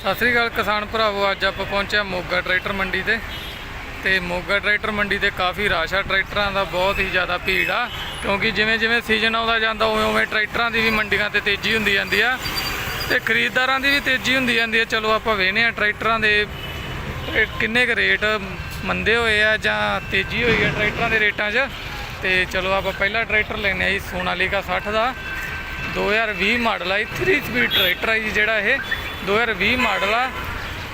ਸਤਿ ਸ੍ਰੀ ਅਕਾਲ ਕਿਸਾਨ ਭਰਾਵੋ, ਅੱਜ ਆਪਾਂ ਪਹੁੰਚਿਆ ਮੋਗਾ ਟਰੈਕਟਰ ਮੰਡੀ ਤੇ। ਤੇ ਮੋਗਾ ਟਰੈਕਟਰ ਮੰਡੀ ਤੇ ਕਾਫੀ ਰਸ਼ ਆ, ਟਰੈਕਟਰਾਂ ਦਾ ਬਹੁਤ ਹੀ ਜ਼ਿਆਦਾ ਭੀੜ ਆ। ਕਿਉਂਕਿ ਜਿਵੇਂ ਜਿਵੇਂ ਸੀਜ਼ਨ ਆਉਂਦਾ ਜਾਂਦਾ, ਉਵੇਂ ਉਵੇਂ ਟਰੈਕਟਰਾਂ ਦੀ ਵੀ ਮੰਡੀਆਂ ਤੇ ਤੇਜ਼ੀ ਹੁੰਦੀ ਜਾਂਦੀ ਆ। ਤੇ ਖਰੀਦਦਾਰਾਂ ਦੀ ਵੀ ਤੇਜ਼ੀ ਹੁੰਦੀ ਜਾਂਦੀ ਆ। ਚਲੋ ਆਪਾਂ ਵੇਖਨੇ ਆ ਟਰੈਕਟਰਾਂ ਦੇ ਕਿੰਨੇ ਕੁ ਰੇਟ ਮੰਦੇ ਹੋਏ ਆ ਜਾਂ ਤੇਜ਼ੀ ਹੋਈ ਆ ਟਰੈਕਟਰਾਂ ਦੇ ਰੇਟਾਂ 'ਚ। ਤੇ ਚਲੋ ਆਪਾਂ ਪਹਿਲਾ ਟਰੈਕਟਰ ਲੈਨੇ ਆ ਜੀ, ਸੋਨਾਲੀਕਾ 60 ਦਾ। 2020 ਮਾਡਲ ਆ ਜੀ 3 ਸਪੀਡ ਟਰੈਕਟਰ ਆ ਜੀ ਜਿਹੜਾ ਇਹ। 2020 ਮਾਡਲ ਆ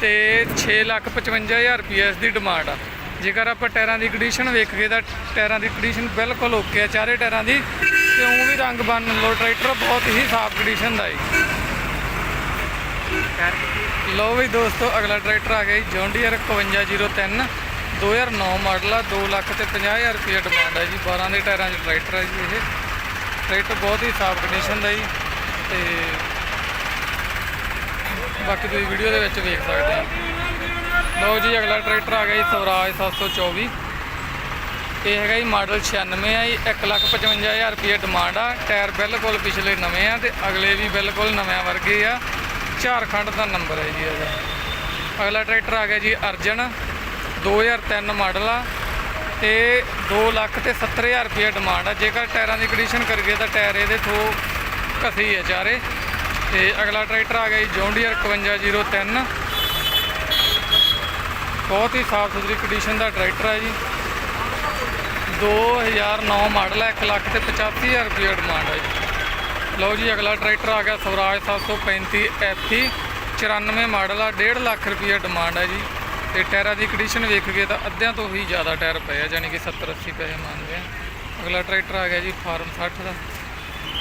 ਤੇ 655000 ਰੁਪਏ ਇਸ ਦੀ ਡਿਮਾਂਡ ਆ। ਜੇਕਰ ਆਪਾਂ ਟਾਇਰਾਂ ਦੀ ਕੰਡੀਸ਼ਨ ਵੇਖੀਏ ਤਾਂ ਟਾਇਰਾਂ ਦੀ ਕੰਡੀਸ਼ਨ ਬਿਲਕੁਲ ਓਕੇ ਆ, ਚਾਰੇ ਟਾਇਰਾਂ ਦੀ। ਤੇ ਉਹ ਵੀ ਰੰਗ ਬੰਨ ਲੋ ਟਰੈਕਟਰ ਬਹੁਤ ਹੀ ਸਾਫ਼ ਕੰਡੀਸ਼ਨ ਦਾ ਜੀ। ਲੋ ਵੀ ਦੋਸਤੋ, ਅਗਲਾ ਟਰੈਕਟਰ ਆ ਗਿਆ ਜੀ ਜੌਨ ਡੀਅਰ 5103 2009 ਮਾਡਲ ਆ 2 ਲੱਖ ਤੇ 50000 ਰੁਪਏ ਡਿਮਾਂਡ ਆ ਜੀ 12 ਦੇ ਟਾਇਰਾਂ 'ਚ ਟਰੈਕਟਰ ਆ ਜੀ ਇਹ। ਟਰੈਕਟਰ ਬਹੁਤ ਹੀ ਸਾਫ਼ ਕੰਡੀਸ਼ਨ ਦਾ ਜੀ, ਤੇ ਬਾਕੀ ਤੁਸੀਂ ਵੀਡੀਓ ਦੇ ਵਿੱਚ ਵੇਖ ਸਕਦੇ ਆ ਲਓ ਜੀ, ਅਗਲਾ ਟਰੈਕਟਰ ਆ ਗਿਆ ਜੀ ਸਵਰਾਜ 724 ਇਹ ਹੈਗਾ ਜੀ ਮਾਡਲ 96 ਆ ਜੀ 155000 ਰੁਪਏ ਡਿਮਾਂਡ ਆ। ਟਾਇਰ ਬਿਲਕੁਲ ਪਿਛਲੇ ਨਵੇਂ ਆ ਤੇ ਅਗਲੇ ਵੀ ਬਿਲਕੁਲ ਨਵੇਂ ਵਰਗੇ ਆ। ਝਾਰਖੰਡ ਦਾ ਨੰਬਰ ਹੈ ਜੀ ਇਹਦਾ। ਅਗਲਾ ਟਰੈਕਟਰ ਆ ਗਿਆ ਜੀ ਅਰਜਨ 2003 ਮਾਡਲ ਆ। ਤੇ 2 ਲੱਖ ਤੇ 70000 ਰੁਪਏ ਡਿਮਾਂਡ ਆ। ਜੇਕਰ ਟਾਇਰਾਂ ਦੀ ਕੰਡੀਸ਼ਨ ਕਰੀਏ ਤਾਂ ਟਾਇਰ ਇਹਦੇ ਥੋ ਘਸੀ ਆ ਚਾਰੇ। ਤੇ ਅਗਲਾ ਟਰੈਕਟਰ ਆ ਗਿਆ ਜੀ ਜੌਨ ਡੀਅਰ 5103 ਬਹੁਤ ਹੀ ਸਾਫ਼ ਸੁਥਰੀ ਕੰਡੀਸ਼ਨ ਦਾ ਟਰੈਕਟਰ ਹੈ ਜੀ। 2009 ਮਾਡਲ ਹੈ 1 ਲੱਖ ਤੇ 85000 ਰੁਪਏ ਡਿਮਾਂਡ ਹੈ ਜੀ। ਲਓ ਜੀ, ਅਗਲਾ ਟਰੈਕਟਰ ਆ ਗਿਆ ਸਵਰਾਜ 735 ਐਫੀ 94 ਮਾਡਲ ਆ 1.5 ਲੱਖ ਰੁਪਏ ਡਿਮਾਂਡ ਹੈ ਜੀ। ਤੇ ਟਾਇਰਾਂ ਦੀ ਕੰਡੀਸ਼ਨ ਵੇਖ ਕੇ ਤਾਂ ਅੱਧਿਆਂ ਤੋਂ ਹੀ ਜ਼ਿਆਦਾ ਟਾਇਰ ਪਏ ਆ ਯਾਨੀ ਕਿ 70 80 ਪੈਸੇ ਮੰਨਦੇ ਆ। ਅਗਲਾ ਟਰੈਕਟਰ ਆ ਗਿਆ ਜੀ ਫਾਰਮ 60 ਦਾ।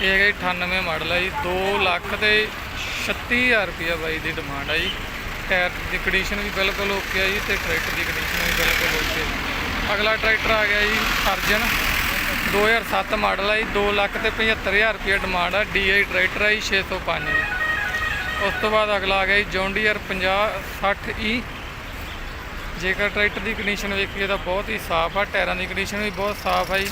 ਇਹ ਹੈਗਾ ਜੀ 98 ਮਾਡਲ ਹੈ ਜੀ 2 ਲੱਖ ਤੇ 36000 ਰੁਪਏ ਬਾਈ ਦੀ ਡਿਮਾਂਡ ਹੈ ਜੀ। ਟਾਇਰ ਦੀ ਕੰਡੀਸ਼ਨ ਵੀ ਬਿਲਕੁਲ ਓਕੇ ਹੈ ਜੀ ਤੇ ਟਰੈਕਟਰ ਦੀ ਕੰਡੀਸ਼ਨ ਵੀ ਬਿਲਕੁਲ ਓਕੇ ਹੈ ਅਗਲਾ ਟਰੈਕਟਰ ਆ ਗਿਆ ਜੀ ਅਰਜਨ। 2007 ਮਾਡਲ ਹੈ ਜੀ 2 ਲੱਖ ਤੇ 75000 ਰੁਪਏ ਡਿਮਾਂਡ ਹੈ ਡੀਆਈ ਟਰੈਕਟਰ ਹੈ ਜੀ 605 ਜੀ ਉਸ ਤੋਂ ਬਾਅਦ ਅਗਲਾ ਆ ਗਿਆ ਜੀ ਜੌਨ ਡੀਅਰ 50 60 ਈ ਜੇਕਰ ਟਰੈਕਟਰ ਦੀ ਕੰਡੀਸ਼ਨ ਵੇਖੀਏ ਤਾਂ ਬਹੁਤ ਹੀ ਸਾਫ਼ ਆ, ਟਾਇਰਾਂ ਦੀ ਕੰਡੀਸ਼ਨ ਵੀ ਬਹੁਤ ਸਾਫ਼ ਆ ਜੀ।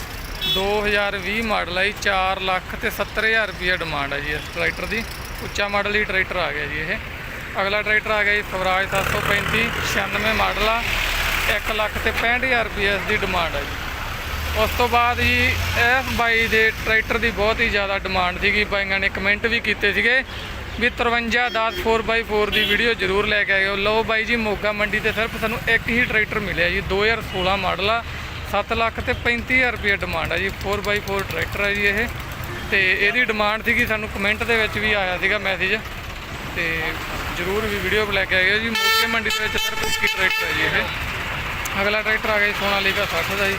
2020 ਮਾਡਲ ਹੈ ਜੀ 4 ਲੱਖ ਤੇ 70000 ਰੁਪਏ ਡਿਮਾਂਡ ਹੈ ਜੀ ਇਸ ਟਰੈਕਟਰ ਦੀ। ਉੱਚਾ ਮਾਡਲ ਹੀ ਟਰੈਕਟਰ ਆ ਗਿਆ ਜੀ ਇਹ। ਅਗਲਾ ਟਰੈਕਟਰ ਆ ਗਿਆ ਜੀ ਸਵਰਾਜ 735 96 ਮਾਡਲ ਆ 1 ਲੱਖ ਤੇ 65000 ਰੁਪਏ ਇਸ ਦੀ ਡਿਮਾਂਡ ਹੈ ਜੀ। ਉਸ ਤੋਂ ਬਾਅਦ ਜੀ ਇਸ ਬਾਈ ਦੇ ਟਰੈਕਟਰ ਦੀ ਬਹੁਤ ਹੀ ਜ਼ਿਆਦਾ ਡਿਮਾਂਡ ਸੀਗੀ। ਬਾਈਆਂ ਨੇ ਕਮੈਂਟ ਵੀ ਕੀਤੇ ਸੀਗੇ ਵੀ 53 10 4x4 ਦੀ ਵੀਡੀਓ ਜ਼ਰੂਰ ਲੈ ਕੇ ਆਇਓ। ਲਓ ਬਾਈ ਜੀ ਮੋਗਾ ਮੰਡੀ ਤੇ ਸਿਰਫ ਸਾਨੂੰ ਇੱਕ ਹੀ ਟਰੈਕਟਰ ਮਿਲਿਆ ਜੀ 2016 ਮਾਡਲ ਆ। 7 ਲੱਖ ਤੇ 35000 ਰੁਪਏ ਡਿਮਾਂਡ ਹੈ ਜੀ 4x4 ਟਰੈਕਟਰ ਹੈ ਜੀ ਇਹ। ਤੇ ਇਹਦੀ ਡਿਮਾਂਡ ਸੀਗੀ, ਸਾਨੂੰ ਕਮੈਂਟ ਦੇ ਵਿੱਚ ਵੀ ਆਇਆ ਸੀਗਾ ਮੈਸੇਜ ਤੇ ਜ਼ਰੂਰ ਵੀ ਵੀਡੀਓ ਲੈ ਕੇ ਆਇਓ ਜੀ, ਮੋਗੇ ਮੰਡੀ ਦੇ ਵਿੱਚ ਸਿਰਫ ਇੱਕ ਟਰੈਕਟਰ ਹੈ ਜੀ ਇਹ। ਅਗਲਾ ਟਰੈਕਟਰ ਆ ਗਿਆ ਜੀ ਸੋਨਾਲੀਕਾ 60 ਦਾ ਜੀ।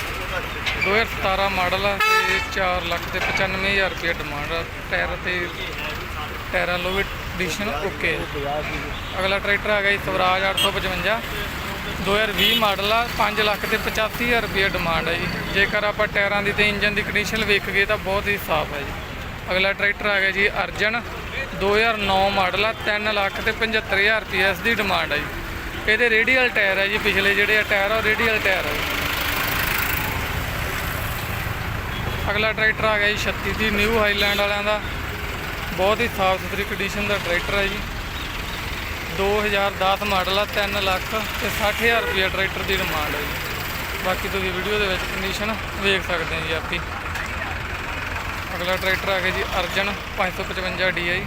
2017 ਮਾਡਲ ਆ, ਤੇ 4 ਲੱਖ ਤੇ 95000 ਰੁਪਏ ਡਿਮਾਂਡ ਆ। ਟਾਇਰ ਤੇ ਟਾਇਰਾਂ ਲੋ ਵੀ ਕੰਡੀਸ਼ਨ ਓਕੇ ਅਗਲਾ ਟਰੈਕਟਰ ਆ ਗਿਆ ਜੀ, ਸਵਰਾਜ 855 2020 ਮਾਡਲ ਆ 5 ਲੱਖ ਤੇ 85000 ਰੁਪਏ ਡਿਮਾਂਡ ਹੈ ਜੀ। ਜੇਕਰ ਆਪਾਂ ਟਾਇਰਾਂ ਦੀ ਤੇ ਇੰਜਨ ਦੀ ਕੰਡੀਸ਼ਨ ਵੇਖੀਏ ਤਾਂ ਬਹੁਤ ਹੀ ਸਾਫ਼ ਹੈ ਜੀ। ਅਗਲਾ ਟਰੈਕਟਰ ਆ ਗਿਆ ਜੀ ਅਰਜਨ 2009 ਮਾਡਲ ਆ 3 ਲੱਖ ਤੇ 75000 ਰੁਪਏ ਇਸ ਦੀ ਡਿਮਾਂਡ ਹੈ ਜੀ। ਇਹਦੇ ਰੇਡੀਅਲ ਟਾਇਰ ਹੈ ਜੀ, ਪਿਛਲੇ ਜਿਹੜੇ ਆ ਟਾਇਰ ਆ, ਉਹ ਰੇਡੀਅਲ ਟਾਇਰ ਹੈ ਜੀ। ਅਗਲਾ ਟਰੈਕਟਰ ਆ ਗਿਆ ਜੀ 36 ਦੀ ਨਿਊ ਹਾਈਲੈਂਡ ਵਾਲਿਆਂ ਦਾ। ਬਹੁਤ ਹੀ ਸਾਫ਼ ਸੁਥਰੀ ਕੰਡੀਸ਼ਨ ਦਾ ਟਰੈਕਟਰ ਹੈ ਜੀ। 2010 ਮਾਡਲ ਆ 3 ਲੱਖ ਤੇ 60000 ਰੁਪਏ ਟਰੈਕਟਰ ਦੀ ਡਿਮਾਂਡ ਹੈ ਜੀ। ਬਾਕੀ ਤੁਸੀਂ ਵੀਡੀਓ ਦੇ ਵਿੱਚ ਕੰਡੀਸ਼ਨ ਵੇਖ ਸਕਦੇ ਹੋ ਜੀ ਆਪੀ। ਅਗਲਾ ਟਰੈਕਟਰ ਆ ਗਿਆ ਜੀ ਅਰਜਨ 555 DI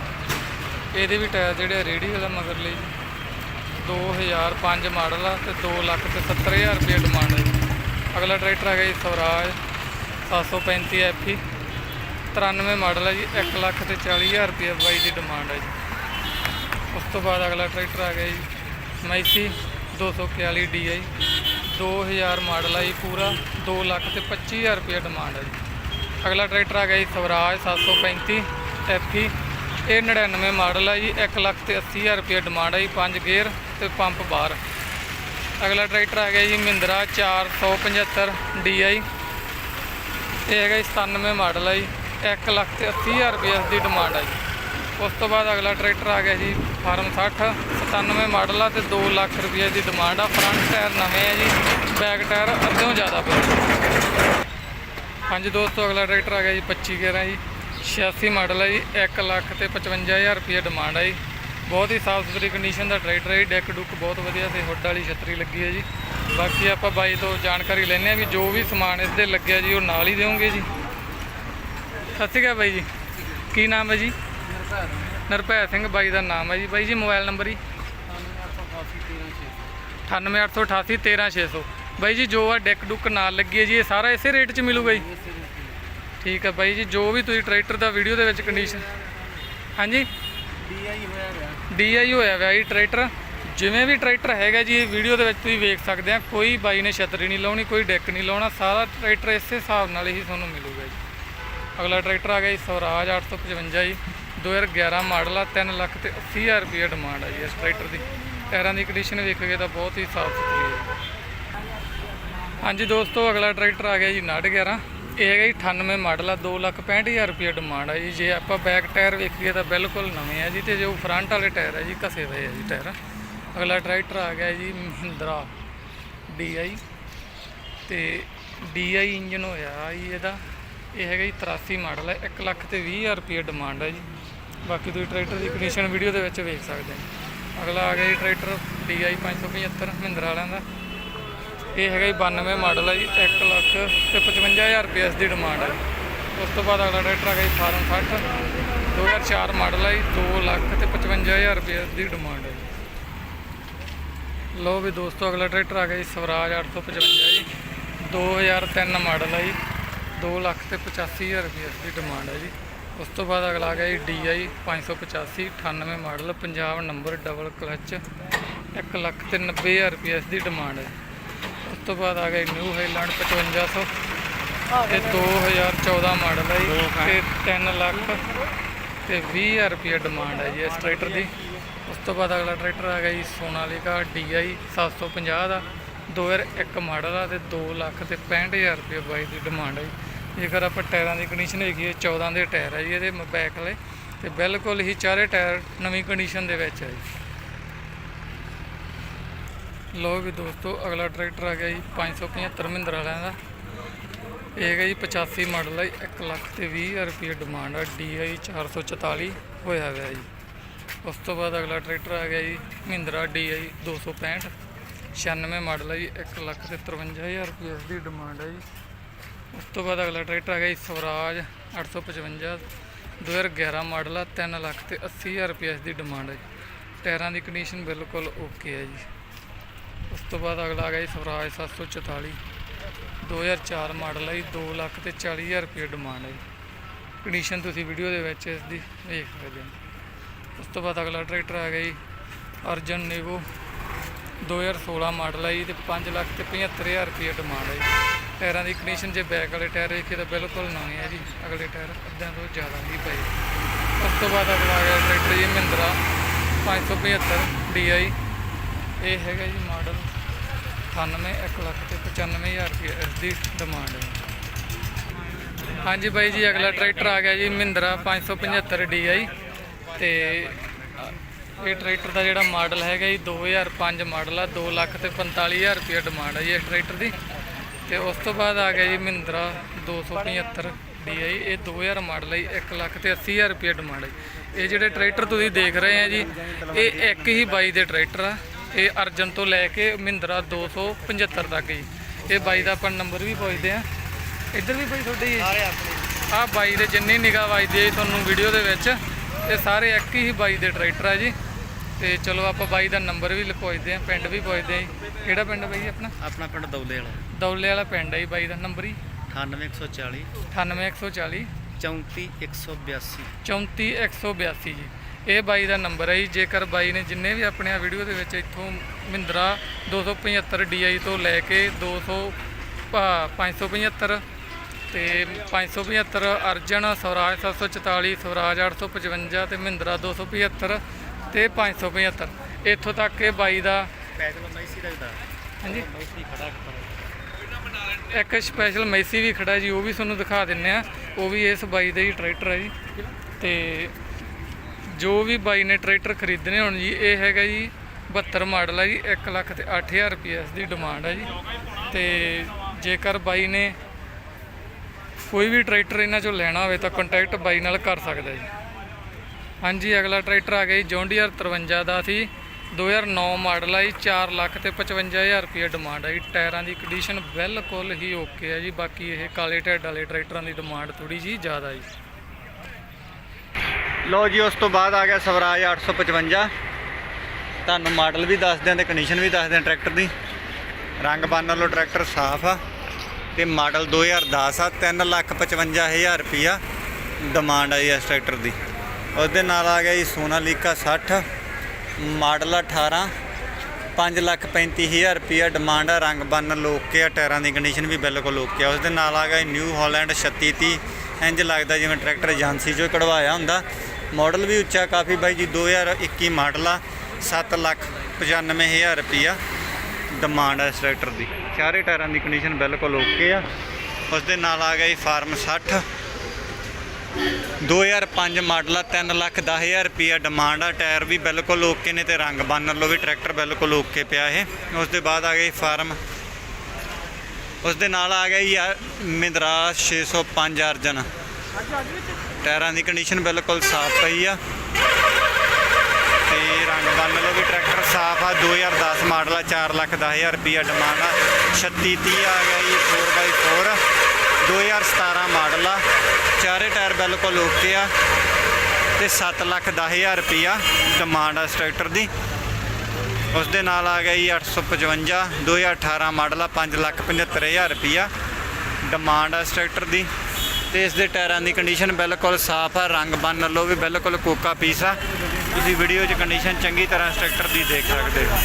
ਇਹਦੇ ਵੀ ਟਾਇਰ ਜਿਹੜੇ ਰੇਡੀ ਵਾਲਾ ਮਗਰ ਲਈ। 2005 ਮਾਡਲ ਆ ਤੇ 2 ਲੱਖ ਤੇ 70000 ਰੁਪਏ ਡਿਮਾਂਡ ਹੈ ਜੀ। ਅਗਲਾ ਟਰੈਕਟਰ ਆ ਗਿਆ ਜੀ ਸਵਰਾਜ 735 FE 93 ਮਾਡਲ ਹੈ ਜੀ 1 ਲੱਖ ਤੇ 40000 ਰੁਪਏ ਬਾਈ ਦੀ ਡਿਮਾਂਡ ਹੈ ਜੀ। ਉਸ ਤੋਂ ਬਾਅਦ ਅਗਲਾ ਟਰੈਕਟਰ ਆ ਗਿਆ ਜੀ ਮੈਸੀ 241 DI 2000 ਮਾਡਲ ਆ ਜੀ ਪੂਰਾ 2 ਲੱਖ ਤੇ 25000 ਰੁਪਏ ਡਿਮਾਂਡ ਆ ਜੀ। ਅਗਲਾ ਟਰੈਕਟਰ ਆ ਗਿਆ ਜੀ ਸਵਰਾਜ 735 FE ਇਹ 99 ਮਾਡਲ ਆ ਜੀ 1 ਲੱਖ ਤੇ 80000 ਰੁਪਏ ਡਿਮਾਂਡ ਹੈ ਜੀ 5 ਗੇਅਰ ਤੇ ਪੰਪ ਬਾਹਰ ਅਗਲਾ ਟਰੈਕਟਰ ਆ ਗਿਆ ਜੀ ਮਹਿੰਦਰਾ 475 DI ਇਹ ਹੈਗਾ ਜੀ 97 ਮਾਡਲ ਆ ਜੀ 1 ਲੱਖ ਤੇ 80000 ਰੁਪਏ ਇਸ ਦੀ ਡਿਮਾਂਡ ਹੈ ਜੀ। ਉਸ ਤੋਂ ਬਾਅਦ ਅਗਲਾ ਟਰੈਕਟਰ ਆ ਗਿਆ ਜੀ ਫਾਰਮ 60 97 ਮਾਡਲ ਆ ਤੇ 2 ਲੱਖ ਰੁਪਏ ਦੀ ਡਿਮਾਂਡ ਆ। ਫਰੰਟ ਟਾਇਰ ਨਵੇਂ ਆ ਜੀ ਬੈਕ ਟਾਇਰ ਅੱਧਿਓਂ ਜ਼ਿਆਦਾ ਪਏ। ਹਾਂਜੀ ਦੋਸਤੋ, ਅਗਲਾ ਟਰੈਕਟਰ ਆ ਗਿਆ ਜੀ 25 ਗੇਰਾਂ ਜੀ। 86 ਮਾਡਲ ਆ ਜੀ 1 ਲੱਖ ਤੇ 55000 ਰੁਪਏ ਡਿਮਾਂਡ ਆ ਜੀ। ਬਹੁਤ ਹੀ ਸਾਫ਼ ਸੁਥਰੀ ਕੰਡੀਸ਼ਨ ਦਾ ਟਰੈਕਟਰ ਹੈ ਜੀ ਡੈਕ ਡੁੱਕ ਬਹੁਤ ਵਧੀਆ ਤੇ ਹੁੱਡ ਵਾਲੀ ਛਤਰੀ ਲੱਗੀ ਹੈ ਜੀ। ਬਾਕੀ ਆਪਾਂ ਬਾਈ ਤੋਂ ਜਾਣਕਾਰੀ ਲੈਂਦੇ ਆ ਵੀ ਜੋ ਵੀ ਸਮਾਨ ਇਸ ਦੇ ਲੱਗਿਆ ਜੀ, ਉਹ ਨਾਲ ਹੀ ਦੇਵੋਗੇ ਜੀ। ਸਤਿ ਸ਼੍ਰੀ ਅਕਾਲ ਬਾਈ ਜੀ। ਕੀ ਨਾਮ ਹੈ ਜੀ? ਨਰਭੈ ਸਿੰਘ ਬਾਈ ਦਾ ਨਾਮ ਹੈ ਜੀ। ਬਾਈ ਜੀ, ਮੋਬਾਈਲ ਨੰਬਰ ਜੀ? 9888813600 ਬਾਈ ਜੀ, ਜੋ ਆ ਡੈਕ ਡੁੱਕ ਨਾਲ ਲੱਗੀ ਹੈ ਜੀ, ਇਹ ਸਾਰਾ ਇਸੇ ਰੇਟ 'ਚ ਮਿਲੂਗਾ ਜੀ? ਠੀਕ ਹੈ ਬਾਈ ਜੀ, ਜੋ ਵੀ ਤੁਸੀਂ ਟਰੈਕਟਰ ਦਾ ਵੀਡੀਓ ਦੇ ਵਿੱਚ ਕੰਡੀਸ਼ਨ ਹਾਂਜੀ? ਡੀਆਈ ਹੋਇਆ ਗਿਆ ਡੀਆਈ ਹੋਇਆ ਹੋਇਆ ਜੀ ਟਰੈਕਟਰ। ਜਿਵੇਂ ਵੀ ਟਰੈਕਟਰ ਹੈਗਾ ਜੀ, ਇਹ ਵੀਡੀਓ ਦੇ ਵਿੱਚ ਤੁਸੀਂ ਵੇਖ ਸਕਦੇ ਆ। ਕੋਈ ਬਾਈ ਨੇ ਛਤਰੀ ਨਹੀਂ ਲਾਉਣੀ, ਕੋਈ ਡੈਕ ਨਹੀਂ ਲਾਉਣਾ। ਸਾਰਾ ਟਰੈਕਟਰ ਇਸੇ ਹਿਸਾਬ ਨਾਲ ਹੀ ਤੁਹਾਨੂੰ ਮਿਲੂਗਾ ਜੀ। ਅਗਲਾ ਟਰੈਕਟਰ ਆ ਗਿਆ ਜੀ, ਸਵਰਾਜ 855 ਜੀ। 2011 ਮਾਡਲ ਆ 3 ਲੱਖ ਤੇ 80 ਹਜ਼ਾਰ ਰੁਪਏ ਡਿਮਾਂਡ ਆ ਜੀ ਇਸ ਟਰੈਕਟਰ ਦੀ। ਟਾਇਰਾਂ ਦੀ ਕੰਡੀਸ਼ਨ ਵੇਖੋਗੇ ਤਾਂ ਬਹੁਤ ਹੀ ਸਾਫ਼ ਸੁਥਰੀ ਹੈ ਹਾਂਜੀ ਦੋਸਤੋ, ਅਗਲਾ ਟਰੈਕਟਰ ਆ ਗਿਆ ਜੀ 911 ਇਹ ਹੈਗਾ ਜੀ 98 ਮਾਡਲ ਆ 2 ਲੱਖ 65 ਹਜ਼ਾਰ ਰੁਪਏ ਡਿਮਾਂਡ ਆ ਜੀ। ਜੇ ਆਪਾਂ ਬੈਕ ਟਾਇਰ ਵੇਖੀਏ ਤਾਂ ਬਿਲਕੁਲ ਨਵੇਂ ਆ ਜੀ ਤੇ ਜੋ ਫਰੰਟ ਵਾਲੇ ਟਾਇਰ ਆ ਜੀ, ਘਸੇ ਹੋਏ ਆ ਜੀ ਟਾਇਰ ਅਗਲਾ ਟਰੈਕਟਰ ਆ ਗਿਆ ਜੀ ਮਹਿੰਦਰਾ DI ਤੇ DI ਇੰਜਨ ਹੋਇਆ ਜੀ ਇਹਦਾ। ਇਹ ਹੈਗਾ ਜੀ 83 ਮਾਡਲ ਹੈ 1 ਲੱਖ ਤੇ 20 ਹਜ਼ਾਰ ਰੁਪਏ ਡਿਮਾਂਡ ਆ ਜੀ। ਬਾਕੀ ਤੁਸੀਂ ਟਰੈਕਟਰ ਦੀ ਕੰਡੀਸ਼ਨ ਵੀਡੀਓ ਦੇ ਵਿੱਚ ਵੇਖ ਸਕਦੇ ਹੋ। ਅਗਲਾ ਆ ਗਿਆ ਜੀ ਟਰੈਕਟਰ DI 575 ਮਹਿੰਦਰਾ ਵਾਲਿਆਂ ਦਾ। ਇਹ ਹੈਗਾ ਜੀ 92 ਮਾਡਲ ਹੈ ਜੀ 1 ਲੱਖ ਤੇ 55000 ਰੁਪਏ ਇਸ ਦੀ ਡਿਮਾਂਡ ਹੈ ਉਸ ਤੋਂ ਬਾਅਦ ਅਗਲਾ ਟਰੈਕਟਰ ਆ ਗਿਆ ਜੀ ਫਾਰਮ 60 2004 ਮਾਡਲ ਹੈ ਜੀ 2 ਲੱਖ ਤੇ 55000 ਰੁਪਏ ਇਸ ਦੀ ਡਿਮਾਂਡ ਹੈ ਜੀ। ਲਓ ਵੀ ਦੋਸਤੋ, ਅਗਲਾ ਟਰੈਕਟਰ ਆ ਗਿਆ ਜੀ ਸਵਰਾਜ 855 ਜੀ। 2003 ਮਾਡਲ ਹੈ ਜੀ 2 ਲੱਖ ਤੇ 85000 ਰੁਪਏ ਇਸ ਦੀ ਡਿਮਾਂਡ ਹੈ ਜੀ। ਉਸ ਤੋਂ ਬਾਅਦ ਅਗਲਾ ਆ ਗਿਆ ਜੀ DI 585 98 model Punjab number, double clutch 1 lakh ਤੇ 90000 ਰੁਪਏ ਇਸ ਦੀ ਡਿਮਾਂਡ ਹੈ। ਉਸ ਤੋਂ ਬਾਅਦ ਆ ਗਿਆ ਨਿਊ ਹਾਈਲੈਂਡ 5500 ਤੇ 2014 ਮਾਡਲ ਹੈ ਜੀ ਤੇ 3 ਲੱਖ ਤੇ 20000 ਰੁਪਏ ਡਿਮਾਂਡ ਹੈ ਜੀ ਇਸ ਟਰੈਕਟਰ ਦੀ। ਉਸ ਤੋਂ ਬਾਅਦ ਅਗਲਾ ਟਰੈਕਟਰ ਆ ਗਿਆ ਜੀ ਸੋਨਾਲੀਕਾ DI 750 ਦਾ 2001 ਮਾਡਲ ਆ ਤੇ 2 ਲੱਖ ਤੇ 65000 ਰੁਪਏ ਬਾਈ ਦੀ ਡਿਮਾਂਡ ਹੈ ਜੀ। ਜੇਕਰ ਆਪਾਂ ਟਾਇਰਾਂ ਦੀ ਕੰਡੀਸ਼ਨ ਵੇਖੀਏ 14 ਦੇ ਟਾਇਰ ਹੈ ਜੀ, ਇਹਦੇ ਬੈਕ ਵਾਲੇ। ਤੇ ਬਿਲਕੁਲ ਹੀ ਚਾਰੇ ਟਾਇਰ ਨਵੀਂ ਕੰਡੀਸ਼ਨ ਦੇ ਵਿੱਚ ਹੈ ਜੀ। ਲੋ ਵੀ ਦੋਸਤੋ, ਅਗਲਾ ਟਰੈਕਟਰ ਆ ਗਿਆ ਜੀ 575 ਮਹਿੰਦਰਾ ਵਾਲਿਆਂ ਦਾ। ਇਹ ਹੈਗਾ ਜੀ 85 ਮਾਡਲ ਹੈ 1 ਲੱਖ ਤੇ 20 ਹਜ਼ਾਰ ਰੁਪਏ ਡਿਮਾਂਡ ਹੈ DI 444 ਹੋਇਆ ਹੋਇਆ ਜੀ। ਉਸ ਤੋਂ ਬਾਅਦ ਅਗਲਾ ਟਰੈਕਟਰ ਆ ਗਿਆ ਜੀ, ਮਹਿੰਦਰਾ DI 265 96 ਮਾਡਲ ਹੈ ਜੀ 1 ਲੱਖ ਤੇ 53000 ਰੁਪਏ ਇਸ ਦੀ ਡਿਮਾਂਡ ਹੈ ਜੀ। ਉਸ ਤੋਂ ਬਾਅਦ ਅਗਲਾ ਟਰੈਕਟਰ ਆ ਗਿਆ ਜੀ ਸਵਰਾਜ 855 2011 ਮਾਡਲ ਆ 3 ਲੱਖ ਤੇ 80000 ਰੁਪਏ ਇਸ ਦੀ ਡਿਮਾਂਡ ਹੈ ਜੀ। ਟਾਇਰਾਂ ਦੀ ਕੰਡੀਸ਼ਨ ਬਿਲਕੁਲ ਓਕੇ ਹੈ ਜੀ। ਉਸ ਤੋਂ ਬਾਅਦ ਅਗਲਾ ਆ ਗਿਆ ਜੀ ਸਵਰਾਜ 744 2004 ਮਾਡਲ ਹੈ ਜੀ 2 ਲੱਖ ਤੇ 40000 ਰੁਪਏ ਡਿਮਾਂਡ ਹੈ ਜੀ। ਕੰਡੀਸ਼ਨ ਤੁਸੀਂ ਵੀਡੀਓ ਦੇ ਵਿੱਚ ਇਸ ਦੀ ਵੇਖ ਸਕਦੇ ਹੋ। ਉਸ ਤੋਂ ਬਾਅਦ ਅਗਲਾ ਟਰੈਕਟਰ ਆ ਗਿਆ ਜੀ ਅਰਜਨ ਨੇਵੋ। 2016 ਮਾਡਲ ਹੈ ਜੀ ਤੇ 5 ਲੱਖ ਤੇ 75000 ਰੁਪਏ ਡਿਮਾਂਡ ਹੈ ਜੀ। ਟਾਇਰਾਂ ਦੀ ਕੰਡੀਸ਼ਨ ਜੇ ਬੈਕ ਵਾਲੇ ਟਾਇਰ ਵੇਖੀਏ ਤਾਂ ਬਿਲਕੁਲ ਨਵੇਂ ਹੈ ਜੀ। ਅਗਲੇ ਟਾਇਰ ਅੱਧਿਆਂ ਤੋਂ ਜ਼ਿਆਦਾ ਹੀ ਪਏ। ਉਸ ਤੋਂ ਬਾਅਦ ਅਗਲਾ ਆ ਗਿਆ ਟਰੈਕਟਰ ਜੀ ਮਹਿੰਦਰਾ 575 DI ਇਹ ਹੈਗਾ ਜੀ ਮਾਡਲ 98 1 ਲੱਖ ਤੇ 95000 ਰੁਪਏ ਇਸ ਦੀ ਡਿਮਾਂਡ ਹੈ। ਹਾਂਜੀ ਬਾਈ ਜੀ, ਅਗਲਾ ਟਰੈਕਟਰ ਆ ਗਿਆ ਜੀ ਮਹਿੰਦਰਾ 575 DI ਤੇ ਇਹ ਟਰੈਕਟਰ ਦਾ ਜਿਹੜਾ ਮਾਡਲ ਹੈਗਾ ਜੀ 2005 ਮਾਡਲ ਆ 2 ਲੱਖ ਤੇ 45000 ਰੁਪਏ ਡਿਮਾਂਡ ਹੈ ਜੀ ਇਸ ਟਰੈਕਟਰ ਦੀ। ਤੇ ਉਸ ਤੋਂ ਬਾਅਦ ਆ ਗਿਆ ਜੀ ਮਹਿੰਦਰਾ 275 DI ਇਹ 2000 ਮਾਡਲ ਹੈ ਜੀ, 1 ਲੱਖ ਤੇ 80000 ਰੁਪਏ ਡਿਮਾਂਡ ਹੈ। ਇਹ ਜਿਹੜੇ ਟਰੈਕਟਰ ਤੁਸੀਂ ਦੇਖ ਰਹੇ ਆ ਜੀ ਇਹ ਇੱਕ ਹੀ ਬਾਈ ਦੇ ਟਰੈਕਟਰ ਆ। ਇਹ ਅਰਜਨ ਤੋਂ ਲੈ ਕੇ ਮਹਿੰਦਰਾ 275 ਤੱਕ ਜੀ। ਇਹ ਬਾਈ ਦਾ ਆਪਾਂ ਨੰਬਰ ਵੀ ਪੁੱਛਦੇ ਆ। ਇੱਧਰ ਵੀ ਬਾਈ ਤੁਹਾਡੇ ਹੀ ਸਾਰੇ ਆਪਣੇ ਆ ਬਾਈ ਦੇ ਜਿੰਨੀ ਨਿਗਾਹ ਵੱਜਦੀ ਹੈ ਤੁਹਾਨੂੰ ਵੀਡੀਓ ਦੇ ਵਿੱਚ ਇਹ ਸਾਰੇ ਇੱਕ ਹੀ ਬਾਈ ਦੇ ਟਰੈਕਟਰ ਆ ਜੀ। ਤੇ ਚਲੋ ਆਪਾਂ ਬਾਈ ਦਾ ਨੰਬਰ ਵੀ ਲਿਖਵਾਈਦੇ ਆ ਪਿੰਡ ਵੀ ਪੁੱਛਦੇ ਆ ਕਿਹੜਾ ਪਿੰਡ ਬਾਈ ਆਪਣਾ? ਆਪਣਾ ਪਿੰਡ ਦੌਲੇ ਵਾਲਾ। ਦੌਲੇ ਵਾਲਾ ਪਿੰਡ ਹੈ ਜੀ ਬਾਈ ਦਾ ਨੰਬਰ ਹੀ 98140 98140 34182 34182 ਜੀ। ਇਹ ਬਾਈ ਦਾ ਨੰਬਰ ਹੈ ਜੀ ਜੇਕਰ ਬਾਈ ਨੇ ਜਿੰਨੇ ਵੀ ਆਪਣੇ ਆ ਵੀਡੀਓ ਦੇ ਵਿੱਚ ਇੱਥੋਂ ਮਹਿੰਦਰਾ 275 DI ਤੋਂ ਲੈ ਕੇ 200 ਭਾ- 575 ਤੇ 575 ਅਰਜਨ ਸਵਰਾਜ 744 ਸਵਰਾਜ 855 ਤੇ ਮਹਿੰਦਰਾ 275 ਤੇ 575 ਇੱਥੋਂ ਤੱਕ ਇਹ ਬਾਈ ਦਾ ਪੈਦਲ ਮੈਸੀ ਦਾ ਹਾਂਜੀ। ਮੈਸੀ ਖੜਾ ਇੱਕ ਸਪੈਸ਼ਲ ਮੈਸੀ ਵੀ ਖੜਾ ਜੀ, ਉਹ ਵੀ ਤੁਹਾਨੂੰ ਦਿਖਾ ਦਿੰਨੇ ਆ। ਉਹ ਵੀ ਇਸ ਬਾਈ ਦਾ ਹੀ ਟਰੈਕਟਰ ਹੈ ਜੀ। ਤੇ ਜੋ ਵੀ ਬਾਈ ਨੇ ਟਰੈਕਟਰ ਖਰੀਦਣੇ ਹੋਣ ਜੀ, ਇਹ ਹੈਗਾ ਜੀ 72 ਮਾਡਲ ਹੈ ਜੀ 1 ਲੱਖ ਤੇ 8000 ਰੁਪਏ ਇਸ ਦੀ ਡਿਮਾਂਡ ਹੈ ਜੀ। ਤੇ ਜੇਕਰ ਬਾਈ ਨੇ ਕੋਈ ਵੀ ਟਰੈਕਟਰ ਇਹਨਾਂ ਚੋਂ ਲੈਣਾ ਹੋਵੇ ਤਾਂ ਕੰਟੈਕਟ ਬਾਈ ਨਾਲ ਕਰ ਸਕਦਾ ਜੀ। ਹਾਂਜੀ, ਅਗਲਾ ਟਰੈਕਟਰ ਆ ਗਿਆ ਜੀ ਜੌਂਡੀਅਰ 53 ਦਾ ਸੀ। 2009 ਮਾਡਲ ਆ ਜੀ 4 ਲੱਖ ਤੇ 55000 ਰੁਪਏ ਡਿਮਾਂਡ ਆ ਜੀ ਟਾਇਰਾਂ ਦੀ ਕੰਡੀਸ਼ਨ ਬਿਲਕੁਲ ਹੀ ਓਕੇ ਆ ਜੀ, ਬਾਕੀ ਇਹ ਕਾਲੇ ਢੱਡ ਵਾਲੇ ਟਰੈਕਟਰਾਂ ਦੀ ਡਿਮਾਂਡ ਥੋੜੀ ਜੀ ਜ਼ਿਆਦਾ ਜੀ। ਲੋ ਜੀ, ਉਸ ਤੋਂ ਬਾਅਦ ਆ ਗਿਆ ਸਵਰਾਜ 855 ਤੁਹਾਨੂੰ ਮਾਡਲ ਵੀ ਦੱਸ ਦਿਆਂ ਤੇ ਕੰਡੀਸ਼ਨ ਵੀ ਦੱਸ ਦਿਆਂ ਟਰੈਕਟਰ ਦੀ। ਰੰਗ ਬੰਨ ਲਓ ਟਰੈਕਟਰ ਸਾਫ਼ ਆ। ਤੇ ਮਾਡਲ 2010 ਆ 355000 ਰੁਪਿਆ ਡਿਮਾਂਡ ਆਈ ਇਸ ਟਰੈਕਟਰ ਦੀ। ਉਹਦੇ ਨਾਲ ਆ ਗਿਆ ਜੀ ਸੋਨਾਲੀਕਾ 60 ਮਾਡਲ 18 5 ਲੱਖ 35000 ਰੁਪਿਆ ਡਿਮਾਂਡ ਆ ਰੰਗ ਬੰਨ ਲੋਕੇ ਆ ਟਾਇਰਾਂ ਦੀ ਕੰਡੀਸ਼ਨ ਵੀ ਬਿਲਕੁਲ ਓਕੇ ਆ। ਉਸ ਦੇ ਨਾਲ ਆ ਗਿਆ ਨਿਊ ਹਾਲੈਂਡ 3630 ਇੰਜ ਲੱਗਦਾ ਜਿਵੇਂ ਟਰੈਕਟਰ ਏਜੰਸੀ ਚੋਂ ਕਢਵਾਇਆ ਹੁੰਦਾ। ਮਾਡਲ ਵੀ ਉੱਚਾ ਕਾਫੀ ਬਾਈ ਜੀ 2021 ਮਾਡਲ ਆ 7 ਲੱਖ 95000 ਰੁਪਿਆ ਡਿਮਾਂਡ ਆ ਇਸ ਟਰੈਕਟਰ ਦੀ। ਚਾਰੇ ਟਾਇਰਾਂ ਦੀ ਕੰਡੀਸ਼ਨ ਬਿਲਕੁਲ ਓਕੇ ਆ। ਉਸ ਦੇ ਨਾਲ ਆ ਗਿਆ ਜੀ ਫਾਰਮ 60 2005 ਮਾਡਲ ਆ 3 ਲੱਖ 10000 ਰੁਪਿਆ ਡਿਮਾਂਡ ਆ, ਟਾਇਰ ਵੀ ਬਿਲਕੁਲ ਓਕੇ ਨੇ ਤੇ ਰੰਗ ਬੰਨਣ ਲੋ ਵੀ ਟਰੈਕਟਰ ਬਿਲਕੁਲ ਓਕੇ ਪਿਆ ਇਹ। ਉਸ ਦੇ ਬਾਅਦ ਆ ਗਈ ਫਾਰਮ ਉਸ ਦੇ ਨਾਲ ਆ ਗਿਆ ਜੀ ਮਿੰਦਰਾ 605 ਅਰਜਨ ਟਾਇਰਾਂ ਦੀ ਕੰਡੀਸ਼ਨ ਬਿਲਕੁਲ ਸਾਫ਼ ਪਈ ਆ। ਤੇ ਰੰਗ ਬੰਨ ਲਓ ਵੀ ਟਰੈਕਟਰ ਸਾਫ਼ ਆ 2010 ਮਾਡਲ ਆ 4 ਲੱਖ 10000 ਰੁਪਿਆ ਡਿਮਾਂਡ ਆ। 3630 ਆ ਗਿਆ ਜੀ 4x4 2017 ਮਾਡਲ ਆ। ਚਾਰੇ ਟਾਇਰ ਬਿਲਕੁਲ ਓਕੇ ਆ ਤੇ 7 ਲੱਖ 10000 ਰੁਪਿਆ ਡਿਮਾਂਡ ਆ ਇਸ ਟਰੈਕਟਰ ਦੀ। ਉਸ ਦੇ ਨਾਲ ਆ ਗਈ ਜੀ 855 2018 ਮਾਡਲ ਆ 5 ਲੱਖ 75000 ਰੁਪਿਆ ਡਿਮਾਂਡ ਆ ਇਸ ਟਰੈਕਟਰ ਦੀ। ਤੇ ਇਸ ਦੇ ਟਾਇਰਾਂ ਦੀ ਕੰਡੀਸ਼ਨ ਬਿਲਕੁਲ ਸਾਫ਼ ਆ, ਰੰਗ ਬੰਨ ਲਓ ਵੀ ਬਿਲਕੁਲ ਕੋਕਾ ਪੀਸ ਆ। ਤੁਸੀਂ ਵੀਡੀਓ 'ਚ ਕੰਡੀਸ਼ਨ ਚੰਗੀ ਤਰ੍ਹਾਂ ਇਸ ਟਰੈਕਟਰ ਦੀ ਦੇਖ ਸਕਦੇ ਹੋ।